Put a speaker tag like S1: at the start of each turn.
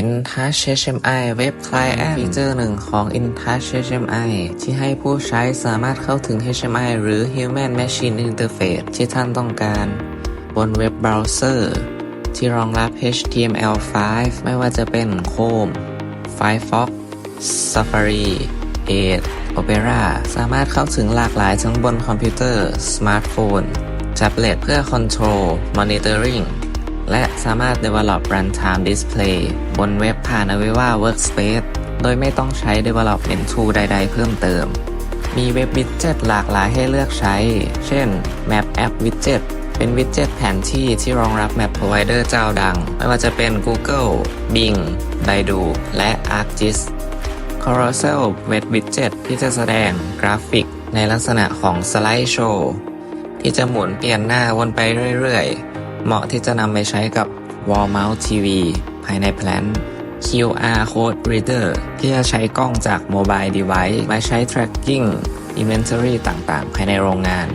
S1: InTouch HMI Web Client ฟีเจอร์หนึ่งของ InTouch HMI ที่ให้ผู้ใช้สามารถเข้าถึง HMI หรือ Human Machine Interface ที่ท่านต้องการ บนเว็บเบราว์เซอร์ ที่รองรับ HTML5 ไม่ว่าจะเป็น Chrome Firefox Safari Edge Opera สามารถเข้าถึงหลากหลายทั้งบนคอมพิวเตอร์ สมาร์ทโฟนแท็บเล็ตเพื่อ Control Monitoring และสามารถ Develop Runtime Display บนเว็บผ่าน Aviva Workspace โดยไม่ต้องใช้ Development Tool ใด ๆ เพิ่มเติม มีเว็บวิดเจ็ตหลากหลายให้เลือกใช้ เช่น Map App Widget เป็นวิดเจ็ตแผนที่ที่รองรับ Map Provider เจ้าดัง ไม่ว่าจะเป็น Google Bing Baidu และ ArcGIS Carousel Web Widget ที่จะแสดงกราฟิกในลักษณะของสไลด์โชว์ที่จะหมุนเปลี่ยนหน้าวนไปเรื่อยๆ เหมาะที่จะนำไปใช้กับ Wall Mount TV ภายในแพลน QR Code Reader ที่จะใช้กล้องจาก Mobile Device มาใช้ tracking inventory ต่างๆ ภายในโรงงาน